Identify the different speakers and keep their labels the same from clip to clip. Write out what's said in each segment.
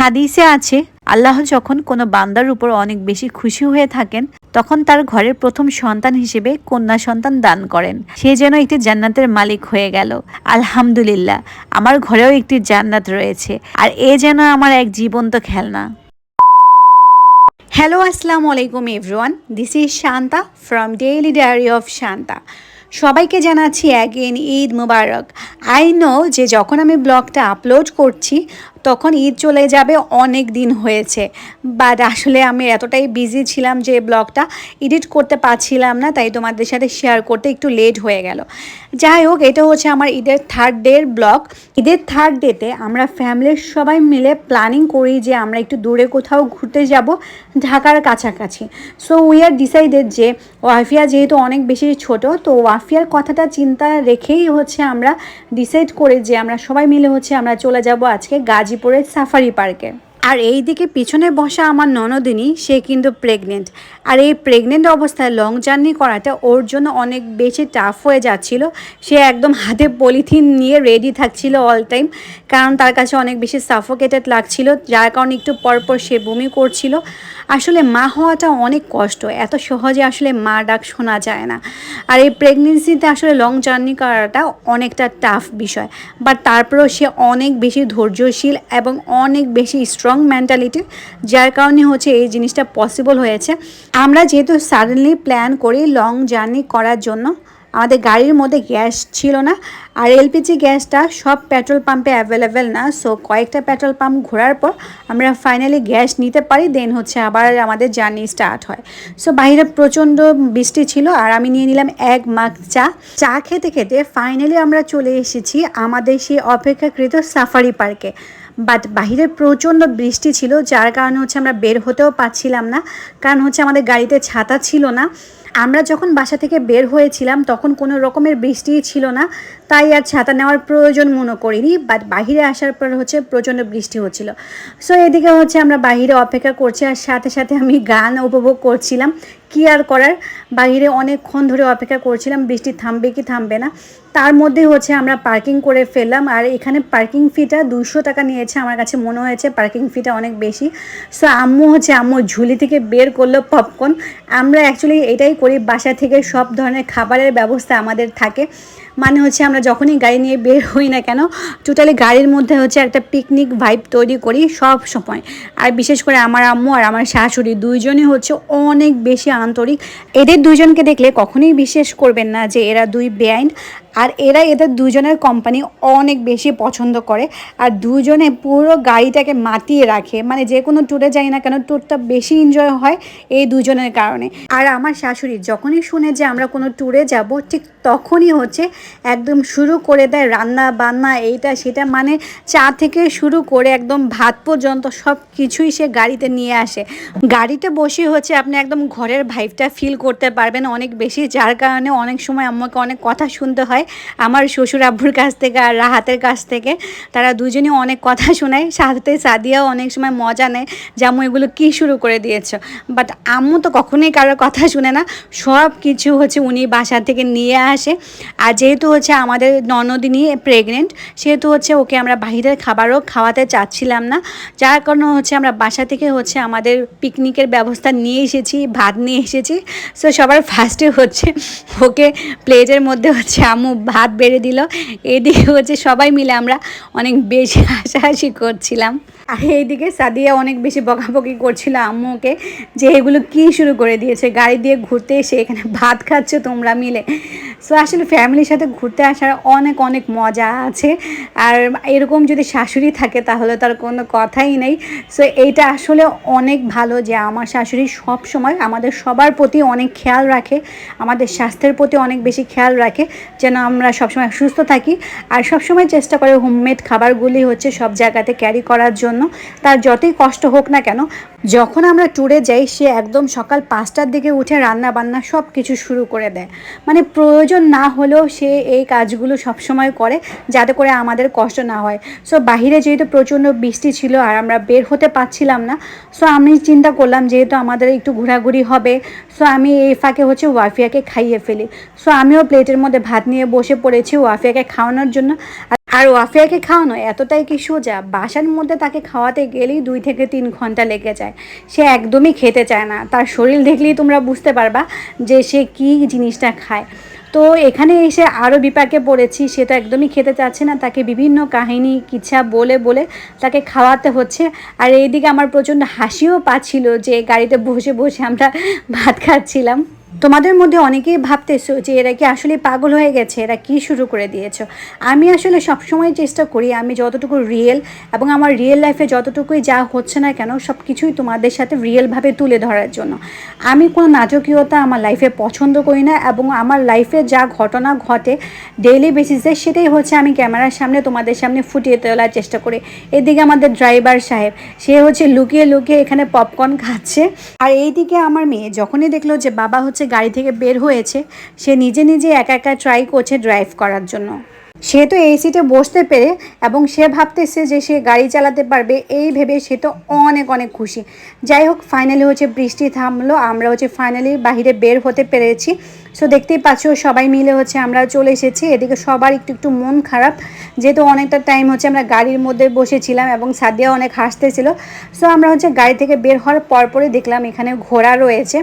Speaker 1: হাদিসে আছে, আল্লাহ যখন কোনো বান্দার উপর অনেক বেশি খুশি হয়ে থাকেন, তখন তার ঘরের প্রথম সন্তান হিসেবে কন্যা সন্তান দান করেন। সে যেন একটি জান্নাতের মালিক হয়ে গেল। আলহামদুলিল্লাহ, আমার ঘরেও একটি জান্নাত রয়েছে, আর এ যেন আমার এক জীবন্ত খেলনা। হ্যালো, আসসালামু আলাইকুম everyone. This is Shanta from Daily Diary of Shanta. সবাইকে জানাচ্ছি অ্যাগেন ঈদ মুবারক। আই নো যে যখন আমি ব্লগটা আপলোড করছি তখন ঈদ চলে যাবে অনেক দিন হয়েছে। বাট আসলে আমি এতটাই বিজি ছিলাম যে ব্লগটা এডিট করতে পারছিলাম না, তাই তোমাদের সাথে শেয়ার করতে একটু লেট হয়ে গেল। যাই হোক, এটা হচ্ছে আমার ঈদের থার্ড ডের ব্লগ ঈদের থার্ড ডেতে আমরা ফ্যামিলির সবাই মিলে প্ল্যানিং করি যে আমরা একটু দূরে কোথাও ঘুরতে যাব, ঢাকার কাছাকাছি। সো উই আর ডিসাইডেড যে ওয়াফিয়া যেহেতু অনেক বেশি ছোট, তো ওয়াফিয়ার কথাটা চিন্তা রেখেই হচ্ছে আমরা ডিসাইড করে যে আমরা সবাই মিলে হচ্ছে আমরা চলে যাব আজকে গাজীপুরের সাফারি পার্কে। আর এই দিকে পিছনে বসা আমার ননদিনী, সে কিন্তু প্রেগনেন্ট আর এই প্রেগনেন্ট অবস্থায় লং জার্নি করাটা ওর জন্য অনেক বেশি টাফ হয়ে যাচ্ছিল। সে একদম হাতে পলিথিন নিয়ে রেডি থাকছিল অল টাইম কারণ তার কাছে অনেক বেশি সাফোকেটেড লাগছিল, যার কারণে একটু পরপর সে বমি করছিল। আসলে মা হওয়াটা অনেক কষ্ট, এত সহজে আসলে মা ডাক শোনা যায় না। আর এই প্রেগনেন্সিতে আসলে লং জার্নি করাটা অনেকটা টাফ বিষয় বাট তারপরেও সে অনেক বেশি ধৈর্যশীল এবং অনেক বেশি স্ট্রং মেন্টালিটি যার কারণে হচ্ছে এই জিনিসটা পসিবল হয়েছে। আমরা যেহেতু সাডেনলি প্ল্যান করি লং জার্নি করার জন্য, আমাদের গাড়ির মধ্যে গ্যাস ছিল না, আর এলপিজি গ্যাসটা সব পেট্রোল পাম্পে অ্যাভেলেবেল না। সো কয়েকটা পেট্রোল পাম্প ঘোরার পর আমরা ফাইনালি গ্যাস নিতে পারি দেন হচ্ছে আবার আমাদের জার্নি স্টার্ট হয়। সো বাইরে প্রচণ্ড বৃষ্টি ছিল, আর আমি নিয়ে নিলাম এক মাগ চা। চা খেতে খেতে ফাইনালি আমরা চলে এসেছি আমাদের সেই অপেক্ষাকৃত সাফারি পার্কে বাট বাহিরে প্রচণ্ড বৃষ্টি ছিল, যার কারণে হচ্ছে আমরা বের হতেও পারছিলাম না। কারণ হচ্ছে আমাদের গাড়িতে ছাতা ছিল না। আমরা যখন বাসা থেকে বের হয়েছিলাম, তখন কোনো রকমের বৃষ্টিই ছিল না। তাই আর ছাতা নেওয়ার প্রয়োজন মনে করিনি। বাট বাহিরে আসার পর হচ্ছে প্রচণ্ড বৃষ্টি হচ্ছিল। সো এদিকে হচ্ছে আমরা বাহিরে অপেক্ষা করছি আর সাথে সাথে আমি গান উপভোগ করছিলাম। কি আর করার? বাইরে অনেকক্ষণ ধরে অপেক্ষা করছিলাম। বৃষ্টি থামবে কি থামবে না। তার মধ্যে হচ্ছে আমরা পার্কিং করে ফেললাম। আর এখানে পার্কিং ফিটা দুশো টাকা নিয়েছে। আমার কাছে মনে হয়েছে পার্কিং ফিটা অনেক বেশি। সো আম্মু হচ্ছে আম্মু ঝুলি থেকে বের করল পপকর্ন আমরা অ্যাকচুয়ালি এটাই করি। বাসা থেকে সব ধরনের খাবারের ব্যবস্থা আমাদের থাকে। মানে হচ্ছে আমরা যখনই গাড়ি নিয়ে বের হই না কেন টোটালি গাড়ির মধ্যে হচ্ছে একটা পিকনিক ভাইব তৈরি করি সব সময়। আর বিশেষ করে আমার আম্মু আর আমার শাশুড়ি দুইজনই হচ্ছে অনেক বেশি আন্তরিক। এদের দুইজনকে দেখলে কখনোই বিশ্বাস করবেন না যে এরা দুই বেআইন আর এরা এদের দুজনের কোম্পানি অনেক বেশি পছন্দ করে। আর দুজনে পুরো গাড়িটাকে মাতিয়ে রাখে মানে যে কোনো ট্যুরে যাই না কেন ট্যুরটা বেশি এনজয় হয় এই দুজনের কারণে। আর আমার শাশুড়ি যখনই শুনে যে আমরা কোনো ট্যুরে যাব, ঠিক তখনই হচ্ছে একদম শুরু করে দেয় রান্না বান্না এইটা সেটা মানে চা থেকে শুরু করে একদম ভাত পর্যন্ত সব কিছুই সে গাড়িতে নিয়ে আসে। গাড়িতে বসে হচ্ছে আপনি একদম ঘরের ভাইবটা ফিল করতে পারবেন অনেক বেশি, যার কারণে অনেক সময় আমাকে অনেক কথা শুনতে হয় আমার শ্বশুর আব্বুর কাছ থেকে আর রাহাতের কাছ থেকে। তারা দুজনেই অনেক কথা শোনায়, সাথে সাদিয়াও অনেক সময় মজা নেয় যে আম্মু এগুলো কী শুরু করে দিয়েছ। বাট আম্মু তো কখনোই কারোর কথা শুনে না সব কিছু হচ্ছে উনি বাসা থেকে নিয়ে আসে। আর যেহেতু হচ্ছে আমাদের ননদিনী প্রেগনেন্ট সেহেতু হচ্ছে ওকে আমরা বাহিরের খাবারও খাওয়াতে চাচ্ছিলাম না। যার কারণে হচ্ছে আমরা বাসা থেকে হচ্ছে আমাদের পিকনিকের ব্যবস্থা নিয়ে এসেছি, ভাত নিয়ে এসেছি। সো সবার ফার্স্টে হচ্ছে ওকে প্লেটের মধ্যে হচ্ছে আম্মু ভাত বেড়ে দিল। এদিকে হচ্ছে সবাই মিলে আমরা অনেক বেশি হাসাহাসি করছিলাম। আর এইদিকে সাদিয়া অনেক বেশি বকাবকি করছিল আম্মুকে যে এগুলো কি শুরু করে দিয়েছে? গাড়ি দিয়ে ঘুরতে এসে এখানে ভাত খাচ্ছ তোমরা মিলে। সো আসলে ফ্যামিলির সাথে ঘুরতে আসার অনেক অনেক মজা আছে। আর এরকম যদি শাশুড়ি থাকে, তাহলে তার কোনো কথাই নেই। সো এইটা আসলে অনেক ভালো যে আমার শাশুড়ি সব সময় আমাদের সবার প্রতি অনেক খেয়াল রাখে, আমাদের স্বাস্থ্যের প্রতি অনেক বেশি খেয়াল রাখে, যেন আমরা সবসময় সুস্থ থাকি। আর সবসময় চেষ্টা করে হোমমেড খাবারগুলি হচ্ছে সব জায়গাতে ক্যারি করার জন্য। তার যতই কষ্ট হোক না কেন, যখন আমরা ট্যুরে যাই, সে একদম সকাল পাঁচটার দিকে উঠে রান্না বান্না সব কিছু শুরু করে দেয়। মানে প্রয়োজন না হলেও সে এই কাজগুলো সবসময় করে, যাতে করে আমাদের কষ্ট না হয়। সো বাহিরে যেহেতু প্রচণ্ড বৃষ্টি ছিল আর আমরা বের হতে পারছিলাম না সো আমি চিন্তা করলাম যেহেতু আমাদের একটু ঘোরাঘুরি হবে সো আমি এই ফাঁকে হচ্ছে ওয়াফিয়াকে খাইয়ে ফেলি। সো আমিও প্লেটের মধ্যে ভাত নিয়ে বসে পড়েছি ওয়াফিয়াকে খাওয়ানোর জন্য। আর ওয়াফিয়াকে খাওয়ানো এতটাই কি সোজা, বাসার মধ্যে তাকে খাওয়াতে গেলেই দুই থেকে তিন ঘণ্টা লেগে যায়। সে একদমই খেতে চায় না, তার শরীর দেখলেই তোমরা বুঝতে পারবা যে সে কী জিনিসটা খায়। তো এখানে এসে আরও বিপাকে পড়েছি, সে তো একদমই খেতে চাচ্ছে না, তাকে বিভিন্ন কাহিনী, কিচ্ছা বলে বলে তাকে খাওয়াতে হচ্ছে। আর এইদিকে আমার প্রচণ্ড হাসিও পাচ্ছিল যে গাড়িতে বসে বসে আমরা ভাত খাচ্ছিলাম। তোমাদের মধ্যে অনেকেই ভাবতেছো যে এরা কি আসলে পাগল হয়ে গেছে, এরা কি শুরু করে দিয়েছ? আমি আসলে সবসময় চেষ্টা করি আমি যতটুকু রিয়েল এবং আমার রিয়েল লাইফে যতটুকুই যা হচ্ছে না কেন সব কিছুই তোমাদের সাথে রিয়েলভাবে তুলে ধরার জন্য। আমি কোনো নাটকীয়তা আমার লাইফে পছন্দ করি না এবং আমার লাইফে যা ঘটনা ঘটে ডেইলি বেসিসে সেটাই হচ্ছে আমি ক্যামেরার সামনে তোমাদের সামনে ফুটিয়ে তোলার চেষ্টা করি। এদিকে আমাদের ড্রাইভার সাহেব, সে হচ্ছে লুকিয়ে লুকিয়ে এখানে পপকর্ন খাচ্ছে। আর এইদিকে আমার মেয়ে, যখনই দেখল যে বাবা হচ্ছে গাড়ি থেকে বের হয়েছে, সে নিজে নিজে একা একা ট্রাই করছে ড্রাইভ করার জন্য। সে তো এই সিটে বসতে পেরে এবং সে ভাবতেছে যে সে গাড়ি চালাতে পারবে, এই ভেবে সে তো অনেক অনেক খুশি। যাই হোক ফাইনালি হচ্ছে বৃষ্টি থামলো, আমরা হচ্ছে ফাইনালি বাহিরে বের হতে পেরেছি। সো দেখতেই পাচ্ছ, সবাই মিলে হচ্ছে আমরা চলে এসেছি। এদিকে সবার একটু একটু মন খারাপ, যেহেতু অনেকটা টাইম হচ্ছে আমরা গাড়ির মধ্যে বসেছিলাম এবং সাদিয়া অনেক হাসতেছিল। সো আমরা হচ্ছে গাড়ি থেকে বের হওয়ার পরপরই দেখলাম এখানে ঘোড়া রয়েছে।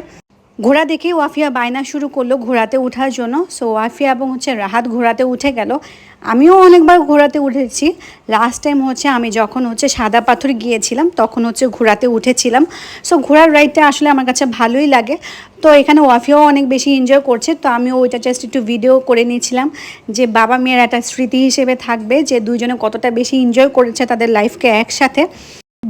Speaker 1: ঘোড়া দেখে ওয়াফিয়া বায়না শুরু করল ঘোড়াতে ওঠার জন্য। সো ওয়াফিয়া এবং হচ্ছে রাহাত ঘোড়াতে উঠে গেল। আমিও অনেকবার ঘোড়াতে উঠেছি। লাস্ট টাইম হচ্ছে আমি যখন হচ্ছে সাদা পাথর গিয়েছিলাম, তখন হচ্ছে ঘোড়াতে উঠেছিলাম। সো ঘোড়ার রাইডটা আসলে আমার কাছে ভালোই লাগে। তো এখানে ওয়াফিয়াও অনেক বেশি এনজয় করছে। তো আমিও ওইটা জাস্ট একটু ভিডিও করে নিয়েছিলাম যে বাবা মেয়ের একটা স্মৃতি হিসেবে থাকবে যে দুজনে কতটা বেশি এনজয় করেছে তাদের লাইফকে একসাথে।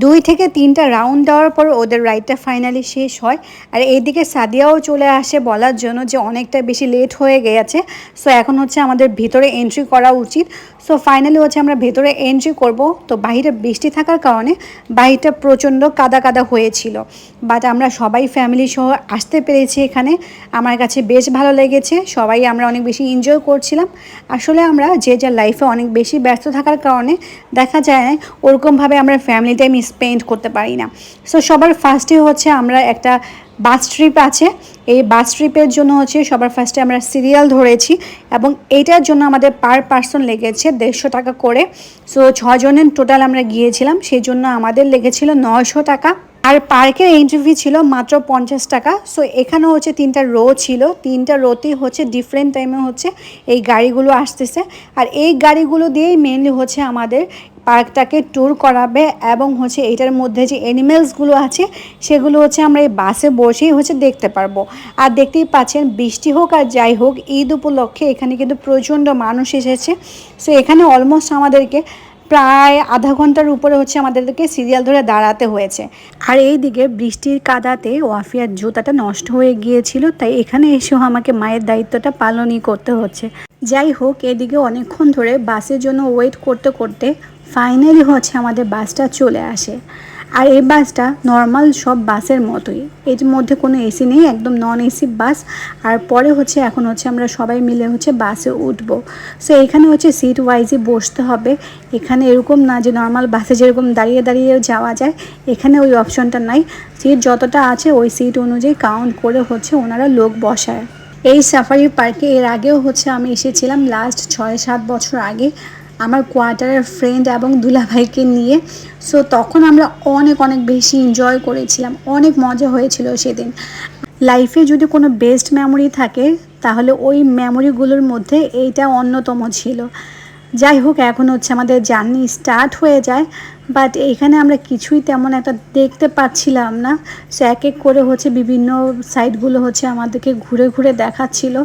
Speaker 1: দুই থেকে তিনটা রাউন্ড দেওয়ার পর ওদের রাইডটা ফাইনালি শেষ হয়। আর এইদিকে সাদিয়াও চলে আসে বলার জন্য যে অনেকটা বেশি লেট হয়ে গেছে। সো এখন হচ্ছে আমাদের ভিতরে এন্ট্রি করা উচিত। সো ফাইনালি হচ্ছে আমরা ভেতরে এন্ট্রি করব। তো বাইরে বৃষ্টি থাকার কারণে বাহিরটা প্রচণ্ড কাদা কাদা হয়েছিল। বাট আমরা সবাই ফ্যামিলি সহ আসতে পেরেছি এখানে। আমার কাছে বেশ ভালো লেগেছে। সবাই আমরা অনেক বেশি এনজয় করছিলাম। আসলে আমরা যে যার লাইফে অনেক বেশি ব্যস্ত থাকার কারণে দেখা যায় না ওরকমভাবে আমরা ফ্যামিলি টাইম স্পেন্ড করতে পারি না। সো সবার ফার্স্টে হচ্ছে আমরা একটা বাস ট্রিপ আছে। এই বাস ট্রিপের জন্য হচ্ছে সবার ফার্স্টে আমরা সিরিয়াল ধরেছি এবং এইটার জন্য আমাদের পার পার্সন লেগেছে দেড়শো টাকা করে। সো ছজনের টোটাল আমরা গিয়েছিলাম। সেই জন্য আমাদের লেগেছিল নশো টাকা। আর পার্কের এন্ট্রি ফি ছিল মাত্র পঞ্চাশ টাকা। সো এখানে হচ্ছে তিনটা রো ছিল। তিনটা রোতেই হচ্ছে ডিফারেন্ট টাইমে হচ্ছে এই গাড়িগুলো আসতেছে। আর এই গাড়িগুলো দিয়েই মেনলি হচ্ছে আমাদের পার্কটাকে ট্যুর করাবে এবং হচ্ছে এটার মধ্যে যে অ্যানিমেলসগুলো আছে, সেগুলো হচ্ছে আমরা এই বাসে বসেই হচ্ছে দেখতে পারব। আর দেখতেই পাচ্ছেন, বৃষ্টি হোক আর যাই হোক, ঈদ উপলক্ষে এখানে কিন্তু প্রচণ্ড মানুষ এসেছে। সো এখানে অলমোস্ট আমাদেরকে প্রায় আধা ঘণ্টার উপরে হচ্ছে আমাদেরকে সিরিয়াল ধরে দাঁড়াতে হয়েছে। আর এই দিকে বৃষ্টির কাদাতে ওয়াফিয়ার জুতাটা নষ্ট হয়ে গিয়েছিল, তাই এখানে এসেও আমাকে মায়ের দায়িত্বটা পালনই করতে হচ্ছে। যাই হোক, এদিকে অনেকক্ষণ ধরে বাসের জন্য ওয়েট করতে করতে ফাইনালি হচ্ছে আমাদের বাসটা চলে আসে। আর এই বাসটা নর্মাল সব বাসের মতোই। এর মধ্যে কোনো এসি নেই, একদম নন এসি বাস। আর পরে হচ্ছে, এখন হচ্ছে আমরা সবাই মিলে হচ্ছে বাসে উঠব। সো এখানে হচ্ছে সিট ওয়াইজই বসতে হবে। এখানে এরকম না যে নর্মাল বাসে যেরকম দাঁড়িয়ে দাঁড়িয়ে যাওয়া যায়, এখানে ওই অপশনটা নাই। সিট যতটা আছে, ওই সিট অনুযায়ী কাউন্ট করে হচ্ছে ওনারা লোক বসায়। এই সাফারি পার্কে এর আগেও হচ্ছে আমি এসেছিলাম লাস্ট ছয় সাত বছর আগে। আমার কোয়ার্টারের ফ্রেন্ড এবং দুলাভাইকে নিয়ে। সো তখন আমরা অনেক অনেক বেশি এনজয় করেছিলাম। অনেক মজা হয়েছিল সেদিন। লাইফে যদি কোনো বেস্ট মেমোরি থাকে, তাহলে ওই মেমোরিগুলোর মধ্যে এইটা অন্যতম ছিল। যাই হোক, এখন হচ্ছে আমাদের জার্নি স্টার্ট হয়ে যায় বাট এখানে আমরা কিছুই তেমন একটা দেখতে পাচ্ছিলাম না। সো এক এক করে হচ্ছে বিভিন্ন সাইডগুলো হচ্ছে আমাদেরকে ঘুরে ঘুরে দেখাচ্ছিল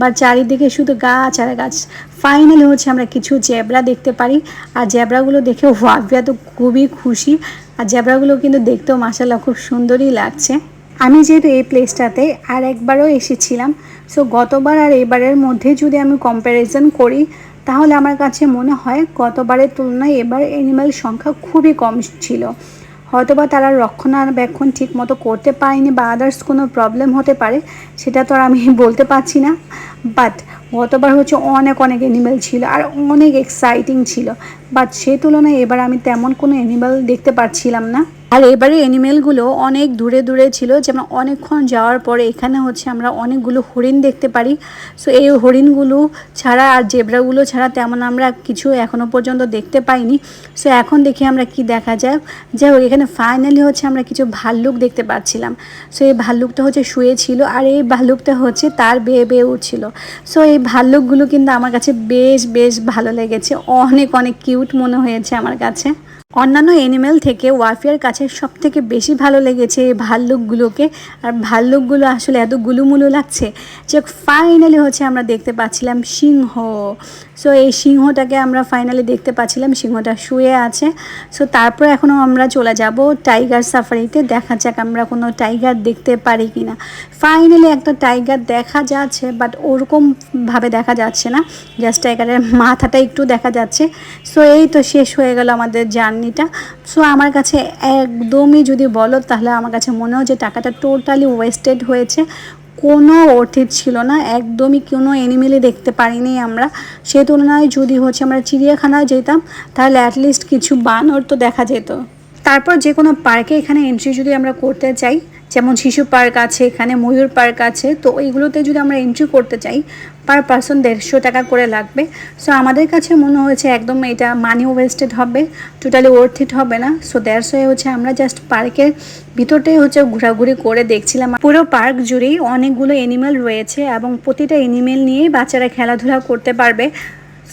Speaker 1: বা চারিদিকে শুধু গাছ আর গাছ। ফাইনালি হচ্ছে আমরা কিছু জেবরা দেখতে পারি, আর জেবরাগুলো দেখে ওয়াভিয়া তো খুবই খুশি। আর জেবরাগুলো কিন্তু দেখতেও মাসাল্লাহ খুব সুন্দরই লাগছে। আমি যেহেতু এই প্লেসটাতে আর একবারও এসেছিলাম সো গতবার আর এবারের মধ্যে যদি আমি কম্প্যারিজন করি তাহলে আমার কাছে মনে হয় গতবারের তুলনায় এবার অ্যানিম্যাল সংখ্যা খুবই কম ছিল। হয়তোবা তারা রক্ষণাবেক্ষণ ঠিক মতো করতে পারেনি বা আদার্স কোনো প্রবলেম হতে পারে, সেটা তো আর আমি বলতে পারছি না। বাট গতবার হচ্ছে অনেক অনেক অ্যানিমেল ছিল আর অনেক এক্সাইটিং ছিল। বাট সে তুলনায় এবার আমি তেমন কোনো অ্যানিমেল দেখতে পাচ্ছিলাম না। আর এবারে অ্যানিমেলগুলো অনেক দূরে দূরে ছিল যেমন অনেকক্ষণ যাওয়ার পরে এখানে হচ্ছে আমরা অনেকগুলো হরিণ দেখতে পারি। সো এই হরিণগুলো ছাড়া আর জেব্রাগুলো ছাড়া তেমন আমরা কিছু এখনও পর্যন্ত দেখতে পাইনি। সো এখন দেখি আমরা কি দেখা যায়। যাই হোক, এখানে ফাইনালি হচ্ছে আমরা কিছু ভাল্লুক দেখতে পাচ্ছিলাম। সো এই ভাল্লুকটা হচ্ছে শুয়েছিল আর এই ভাল্লুকটা হচ্ছে তার বেয়ে বেয়ে উঠছিল সো এই ভাল্লুকগুলো কিন্তু আমার কাছে বেশ বেশ ভালো লেগেছে। অনেক অনেক কিউট মনে হয়েছে আমার কাছে। অন্যান্য এনিম্যাল থেকে ওয়াফিয়ার কাছে সব থেকে বেশি ভালো লেগেছে এই ভাল্লুকগুলোকে। আর ভাল্লুকগুলো আসলে এত গুলুমুলু লাগছে যে ফাইনালি হচ্ছে আমরা দেখতে পাচ্ছিলাম সিংহ। সো এই সিংহটাকে আমরা ফাইনালি দেখতে পাচ্ছিলাম, সিংহটা শুয়ে আছে। সো তারপর এখনও আমরা চলে যাব টাইগার সাফারিতে দেখা যাক আমরা কোনো টাইগার দেখতে পারি কি না ফাইনালি একটা টাইগার দেখা যাচ্ছে বাট ওরকমভাবে দেখা যাচ্ছে না। জাস্ট টাইগারের মাথাটা একটু দেখা যাচ্ছে। সো এই তো শেষ হয়ে গেল আমাদের জার্নিটা। সো আমার কাছে একদমই যদি বলো, তাহলে আমার কাছে মনে হয় যে টাকাটা টোটালি ওয়েস্টেড হয়েছে। কোনো অর্থিত ছিল না। একদমই কোনো এনিমেলই দেখতে পারিনি আমরা। সে তুলনায় যদি হচ্ছে আমরা চিড়িয়াখানায় যেতাম, তাহলে অ্যাটলিস্ট কিছু বানর তো দেখা যেত। তারপর যে কোনো পার্কে এখানে এন্ট্রি যদি আমরা করতে চাই যেমন শিশু পার্ক আছে, এখানে ময়ূর পার্ক আছে, তো এইগুলোতে যদি আমরা এন্ট্রি করতে চাই পার পার্সন দেড়শো টাকা করে লাগবে। সো আমাদের কাছে মনে হয়েছে একদম এটা মানি ওয়েস্টেড হবে টোটালি ওর্থ ইট হবে না। সো দেড়শো হচ্ছে আমরা জাস্ট পার্কের ভিতরটাই হচ্ছে ঘোরাঘুরি করে দেখছিলাম। পুরো পার্ক জুড়েই অনেকগুলো এনিমেল রয়েছে এবং প্রতিটা এনিমেল নিয়েই বাচ্চারা খেলাধুলা করতে পারবে।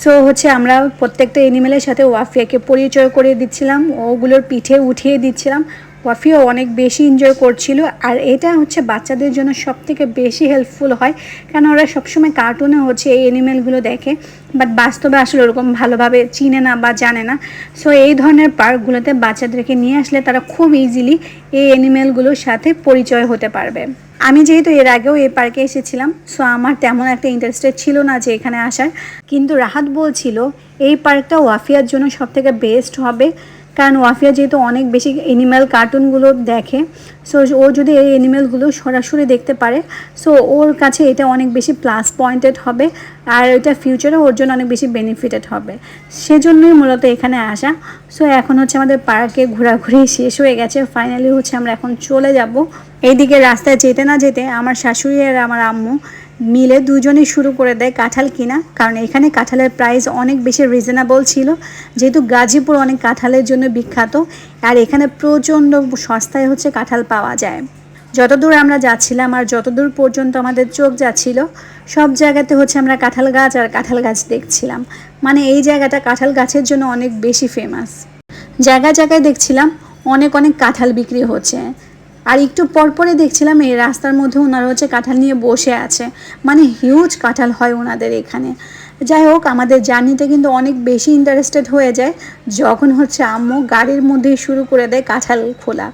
Speaker 1: সো হচ্ছে আমরা প্রত্যেকটা এনিমেলের সাথে ওয়াফিয়াকে পরিচয় করিয়ে দিচ্ছিলাম, ওগুলোর পিঠে উঠিয়ে দিচ্ছিলাম। ওয়াফিও অনেক বেশি এনজয় করছিল আর এটা হচ্ছে বাচ্চাদের জন্য সব থেকে বেশি হেল্পফুল হয়। কারণ ওরা সবসময় কার্টুনে হচ্ছে এই অ্যানিমেলগুলো দেখে বাট বাস্তবে আসলে ওরকম ভালোভাবে চিনে না বা জানে না। সো এই ধরনের পার্কগুলোতে বাচ্চাদেরকে নিয়ে আসলে তারা খুব ইজিলি এই অ্যানিমেলগুলোর সাথে পরিচয় হতে পারবে। আমি যেহেতু এর আগেও এই পার্কে এসেছিলাম সো আমার তেমন একটা ইন্টারেস্টেড ছিল না যে এখানে আসার। কিন্তু রাহাত বলছিল, এই পার্কটা ওয়াফিয়ার জন্য সব থেকে বেস্ট হবে। কারণ ওয়াফিয়া যেহেতু অনেক বেশি অ্যানিম্যাল কার্টুনগুলো দেখে সো ও যদি এই অ্যানিম্যালগুলো সরাসরি দেখতে পারে সো ওর কাছে এটা অনেক বেশি প্লাস পয়েন্টেড হবে আর এটা ফিউচারে ওর জন্য অনেক বেশি বেনিফিটেড হবে। সেজন্যই মূলত এখানে আসা। সো এখন হচ্ছে আমাদের পার্কে ঘোরাঘুরি শেষ হয়ে গেছে। ফাইনালি হচ্ছে আমরা এখন চলে যাব। এইদিকে রাস্তায় যেতে না যেতে আমার শাশুড়ি আর আমার আম্মু মিলে দুজনেই শুরু করে দেয় কাঁঠাল কিনা। কারণ এখানে কাঁঠালের প্রাইস অনেক বেশি রিজনেবল ছিল। যেহেতু গাজীপুর অনেক কাঁঠালের জন্য বিখ্যাত, আর এখানে প্রচণ্ড সস্তায় হচ্ছে কাঁঠাল পাওয়া যায়। যতদূর আমরা যাচ্ছিলাম আর যতদূর পর্যন্ত আমাদের চোখ যাচ্ছিল, সব জায়গাতে হচ্ছে আমরা কাঁঠাল গাছ আর কাঁঠাল গাছ দেখছিলাম। মানে এই জায়গাটা কাঁঠাল গাছের জন্য অনেক বেশি ফেমাস জায়গায় জায়গায় দেখছিলাম অনেক অনেক কাঁঠাল বিক্রি হচ্ছে। আর একটু পরপরে দেখছিলাম এই রাস্তার মধ্যে ওনারা হচ্ছে কাঁঠাল নিয়ে বসে আছে। মানে হিউজ কাঁঠাল হয় ওনাদের এখানে। যাই হোক, আমাদের জার্নিতে কিন্তু অনেক বেশি ইন্টারেস্টেড হয়ে যায় যখন হচ্ছে আম্মু গাড়ির মধ্যেই শুরু করে দেয় কাঁঠাল খোলা।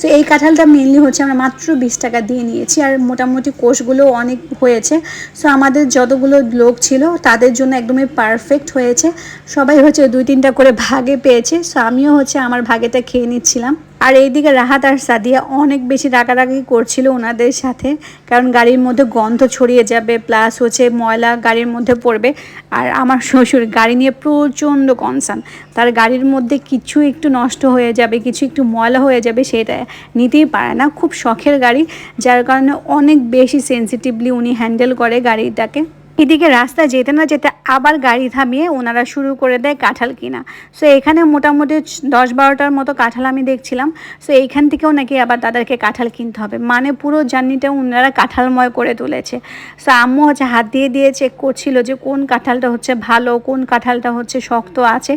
Speaker 1: সো এই কাঁঠালটা মেনলি হচ্ছে আমরা মাত্র বিশ টাকা দিয়ে নিয়েছি আর মোটামুটি কোষগুলো অনেক হয়েছে। সো আমাদের যতগুলো লোক ছিল তাদের জন্য একদমই পারফেক্ট হয়েছে। সবাই হচ্ছে দুই তিনটা করে ভাগে পেয়েছে। সো আমিও হচ্ছে আমার ভাগেটা খেয়ে নিচ্ছিলাম। আর এইদিকে রাহাত আর সাদিয়া অনেক বেশি রাগারাগি করছিল ওনাদের সাথে, কারণ গাড়ির মধ্যে গন্ধ ছড়িয়ে যাবে প্লাস হচ্ছে ময়লা গাড়ির মধ্যে পড়বে। আর আমার শ্বশুর গাড়ি নিয়ে প্রচণ্ড কনসার্ন তার গাড়ির মধ্যে কিছু একটু নষ্ট হয়ে যাবে, কিছু একটু ময়লা হয়ে যাবে সেটা নিতেই পারে না। খুব শখের গাড়ি, যার কারণে অনেক বেশি সেন্সিটিভলি উনি হ্যান্ডেল করে গাড়িটাকে। এদিকে রাস্তা যেতে না যেতে আবার গাড়ি থামিয়ে ওনারা শুরু করে দেয় কাঁঠাল কিনা। সো এখানে মোটামুটি দশ বারোটার মতো কাঁঠাল আমি দেখছিলাম। সো এইখান থেকেও নাকি আবার তাদেরকে কাঁঠাল কিনতে হবে। মানে পুরো জার্নিটা ওনারা কাঁঠালময় করে তুলেছে। সো আম্মু হচ্ছে হাত দিয়ে দিয়ে চেক করছিল যে কোন কাঁঠালটা হচ্ছে ভালো, কোন কাঁঠালটা হচ্ছে শক্ত আছে।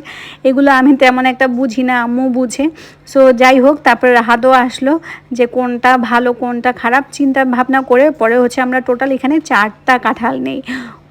Speaker 1: এগুলো আমি তেমন একটা বুঝি না, আম্মু বুঝে। সো যাই হোক, তারপরে হাতও আসলো যে কোনটা ভালো, কোনটা খারাপ চিন্তা ভাবনা করে পরে হচ্ছে আমরা টোটাল এখানে চারটা কাঁঠাল নেই।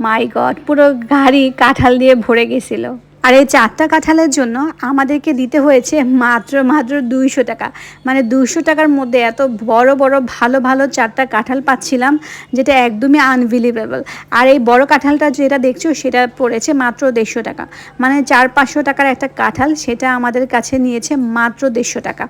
Speaker 1: মাই গড পুরো গাড়ি কাঁঠাল দিয়ে ভরে গেছিল। আর এই চারটা কাঁঠালের জন্য আমাদেরকে দিতে হয়েছে মাত্র মাত্র দুইশো টাকা। মানে দুশো টাকার মধ্যে এত বড় বড়, ভালো ভালো চারটা কাঁঠাল পাচ্ছিলাম, যেটা একদমই আনবিলিভেবল আর এই বড় কাঁঠালটা যেটা দেখছ, সেটা পড়েছে মাত্র দেড়শো টাকা। মানে চার, পাঁচশো টাকার একটা কাঁঠাল, সেটা আমাদের কাছে নিয়েছে মাত্র দেড়শো টাকা।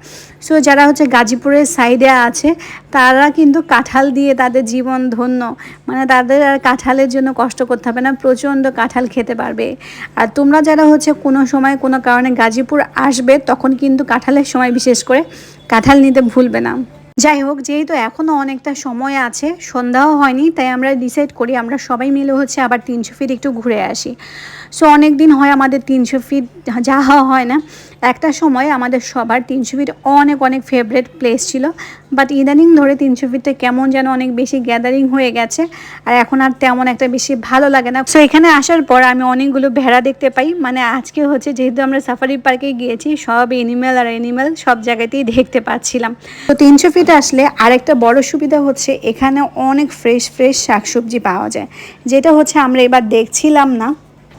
Speaker 1: সো যারা হচ্ছে গাজীপুরের সাইডে আছে, তারা কিন্তু কাঁঠাল দিয়ে তাদের জীবন ধন্য। মানে তাদের আর কাঁঠালের জন্য কষ্ট করতে হবে না, প্রচণ্ড কাঁঠাল খেতে পারবে। আর তোমরা যারা হচ্ছে, কোনো সময় কোনো কারণে গাজীপুর আসবে, তখন কিন্তু কাঁঠালের সময় বিশেষ করে কাঁঠাল নিতে ভুলবে না। যাই হোক, যেহেতু এখনও অনেকটা সময় আছে, সন্ধ্যাও হয়নি, তাই আমরা ডিসাইড করি আমরা সবাই মিলে হচ্ছে আবার তিনশো ফিট একটু ঘুরে আসি। সো অনেক দিন হয় আমাদের তিনশো ফিট যাওয়া হয় না। একটা সময় আমাদের সবার তিনশো অনেক অনেক ফেভারেট প্লেস ছিল বাট ইদানিং ধরে তিনশো কেমন যেন অনেক বেশি গ্যাদারিং হয়ে গেছে, আর এখন আর তেমন একটা বেশি ভালো লাগে না। সো এখানে আসার পর আমি অনেকগুলো ভেড়া দেখতে পাই মানে আজকে হচ্ছে যেহেতু আমরা সাফারি পার্কে গিয়েছি, সব এনিম্যাল আর এনিম্যাল সব জায়গাতেই দেখতে পাচ্ছিলাম। তো তিনশো ফিট আসলে আরেকটা বড় সুবিধা হচ্ছে এখানে অনেক ফ্রেশ ফ্রেশ শাকসবজি পাওয়া যায়, যেটা হচ্ছে আমরা এবার দেখছিলাম না।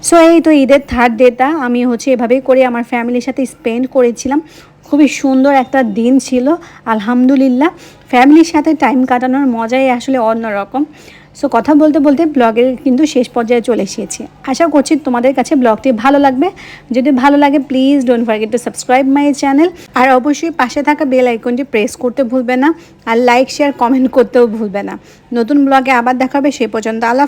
Speaker 1: সো এই তো ঈদের থার্ড ডেটা আমি হচ্ছে এভাবেই করে আমার ফ্যামিলির সাথে স্পেন্ড করেছিলাম। খুবই সুন্দর একটা দিন ছিল, আলহামদুলিল্লাহ। ফ্যামিলির সাথে টাইম কাটানোর মজাই আসলে অন্যরকম। সো কথা বলতে বলতে ব্লগের কিন্তু শেষ পর্যায়ে চলে এসেছি। আশা করছি তোমাদের কাছে ব্লগটি ভালো লাগবে। যদি ভালো লাগে please don't forget to subscribe my channel আর অবশ্যই পাশে থাকা বেল আইকনটি প্রেস করতে ভুলবে না। আর লাইক শেয়ার কমেন্ট করতেও ভুলবে না। নতুন ব্লগে আবার দেখাবে সেই পর্যন্ত আল্লাহ